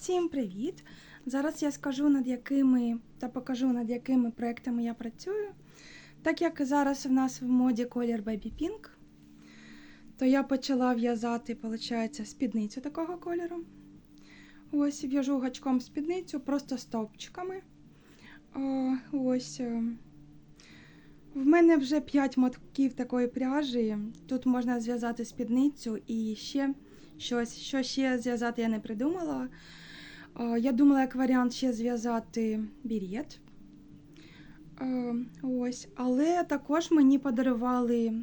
Всім привіт! Зараз я скажу над якими та покажу над якими проектами я працюю. Так як зараз в нас в моді колір Baby Pink, то я почала в'язати, виходить, спідницю такого кольору. Ось в'яжу гачком спідницю, просто стовпчиками. Ось. е, В мене вже 5 мотків такої пряжі. Тут можна зв'язати спідницю і ще щось. Що ще зв'язати я не придумала. Я думала, як варіант ще зв'язати бірет. Е, Ось. Але також мені подарували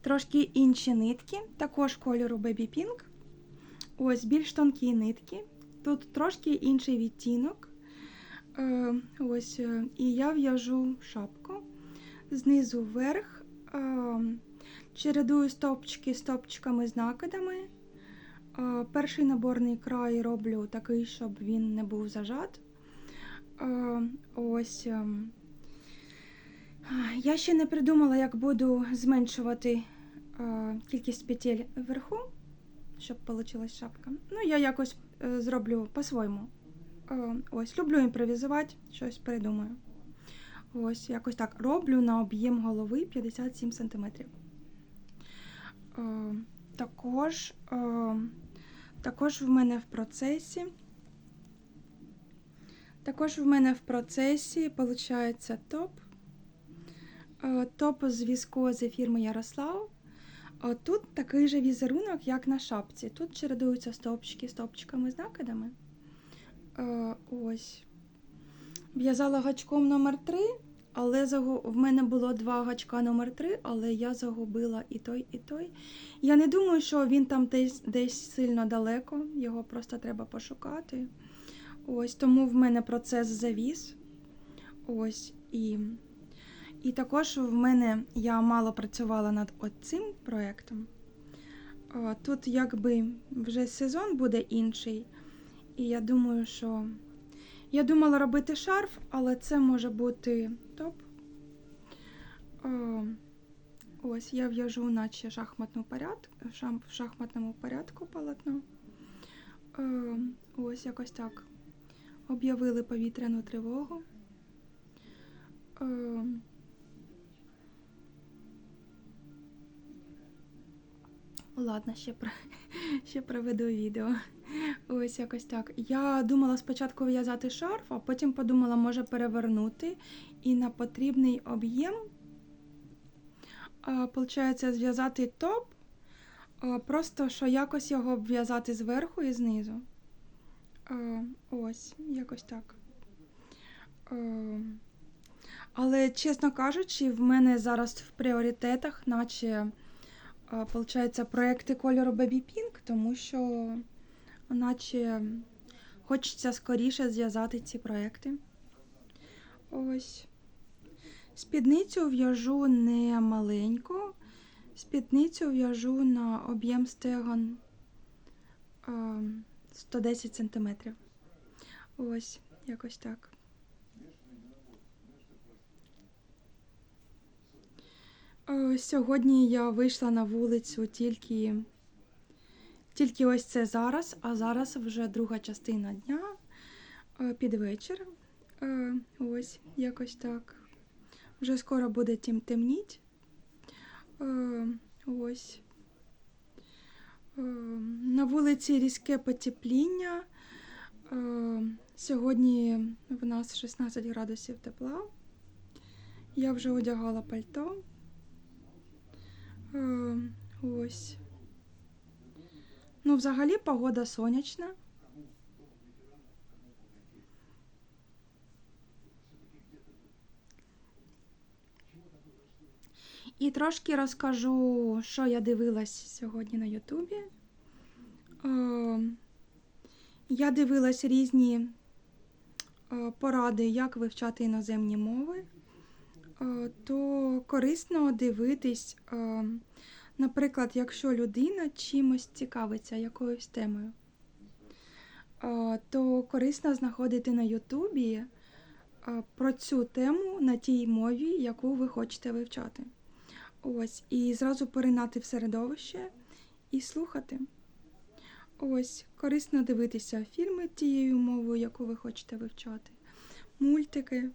трошки інші нитки, також кольору Baby Pink. Ось більш тонкі нитки. Тут трошки інший відтінок. Ось, е, і я в'яжу шапку знизу вверх. Чередую стовпчики стовпчиками з накидами. Перший наборний край роблю такий, щоб він не був зажат. Ось. ем. Я ще не придумала, як буду зменшувати е, кількість петель вверху, щоб вийшла шапка. Ну, я якось е, зроблю по-своєму. Е, Ось, люблю імпровізувати, щось придумаю. Ось, якось так роблю на об'єм голови 57 см. Також, е, також в мене в процесі. Також в мене в процесі виходить топ. Е, Топ з віскози фірми Ярослав. Е, Тут такий же візерунок, як на шапці. Тут чередуються стовпчики стовпчиками з накидами. Е, Ось. В'язала гачком номер 3 але в мене було два гачка номер 3 але я загубила і той, і той. Я не думаю, що він там десь, десь сильно далеко, його просто треба пошукати. Ось тому в мене процес завіс. Ось і. І також в мене я мало працювала над цим проєктом. Тут якби вже сезон буде інший. І я думаю, що я думала робити шарф, але це може бути топ. Ось я в'яжу, наче шахматну порядку, в шахматному порядку полотно. Ось якось так. Об'явили повітряну тривогу. Ладно, ще про ще проведу відео. Ось якось так. Я думала спочатку в'язати шарф, а потім подумала, може перевернути і на потрібний об'єм. Получається, зв'язати топ, просто що якось його обв'язати зверху і знизу. Ось, якось так. Але, чесно кажучи, в мене зараз в пріоритетах, наче. Получається, проекти кольору Baby Pink, тому що, наче, хочеться скоріше зв'язати ці проекти. Ось. Спідницю в'яжу не маленьку. Спідницю в'яжу на об'єм стегон 110 см. Ось, якось так. Е, Сьогодні я вийшла на вулицю тільки, тільки ось це зараз, а зараз вже друга частина дня е, під вечір. Е, Ось, якось так. Вже скоро буде тем темніть. Е, Ось. На вулиці різке потепління. Сьогодні в нас 16 градусів тепла. Я вже одягала пальто. Ось. Ну, взагалі погода сонячна. І трошки розкажу, що я дивилась сьогодні на Ютубі. Е, Я дивилась різні е, поради, як вивчати іноземні мови. Е, то корисно дивитись, наприклад, якщо людина чимось цікавиться якоюсь темою, е, то корисно знаходити на Ютубі е, про цю тему на тій мові, яку ви хочете вивчати. Ось, і зразу поринати в середовище і слухати. Ось, корисно дивитися фільми тією мовою, яку ви хочете вивчати, мультики,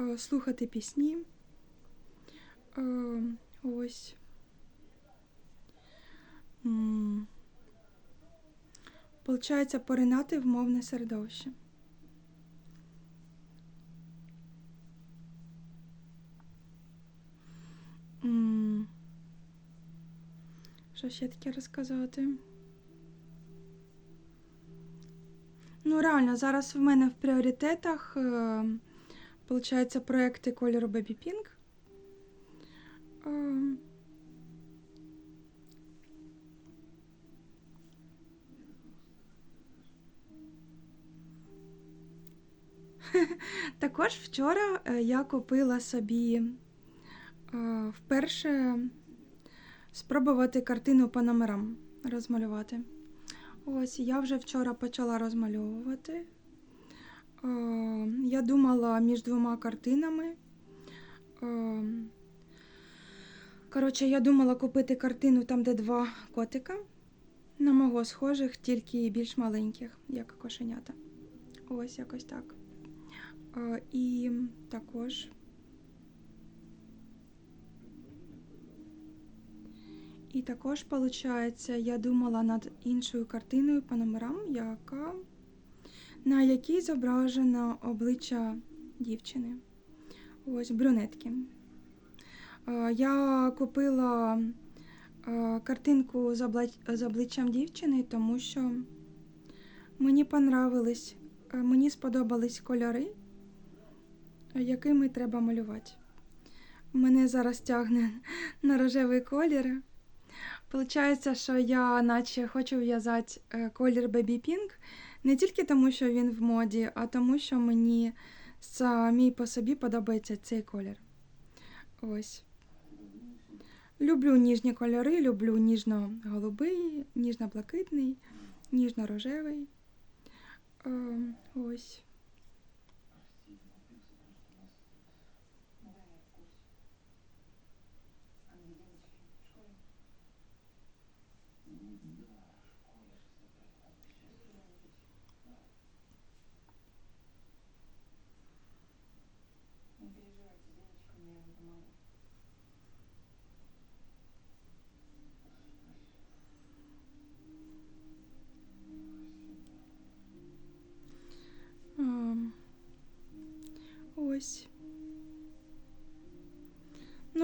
е, слухати пісні. Ось. Получається поринати в мовне середовище. Що ще таке розказати? Ну, реально, зараз в мене в пріоритетах е, проекти кольору Baby Pink. Е, Також вчора е, я купила собі е, вперше спробувати картину по номерам розмалювати. Ось я вже вчора почала розмальовувати. Е, Я думала між двома картинами. Коротше, я думала купити картину там, де два котика. На мого схожих, тільки більш маленьких, як кошенята. Ось якось так. І також. І також, виходить, я думала над іншою картиною по номерам, яка, на якій зображено обличчя дівчини. Ось брюнетки. Я купила картинку з обличчям дівчини, тому що мені понравились, мені сподобались кольори, якими треба малювати. Мене зараз тягне на рожевий колір. Получається, що я наче хочу в'язати е, колір Baby Pink не тільки тому, що він в моді, а тому, що мені самій по собі подобається цей колір. Ось. Люблю ніжні кольори, люблю ніжно-голубий, ніжно-блакитний, ніжно-рожевий. Е, ось.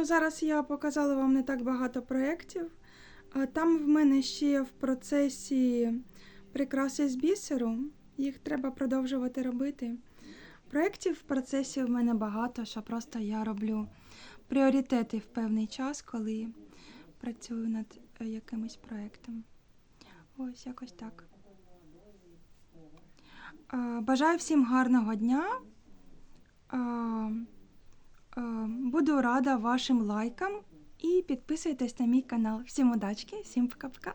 Ну, зараз я показала вам не так багато проєктів. Там в мене ще в процесі прикраси з бісеру. Їх треба продовжувати робити. Проєктів в процесі в мене багато, що просто я роблю пріоритети в певний час, коли працюю над е, якимось проєктом. Ось якось так. Бажаю всім гарного дня. Е, Буду рада вашим лайкам і підписуйтесь на мій канал. Всім удачки, всім пока-пока.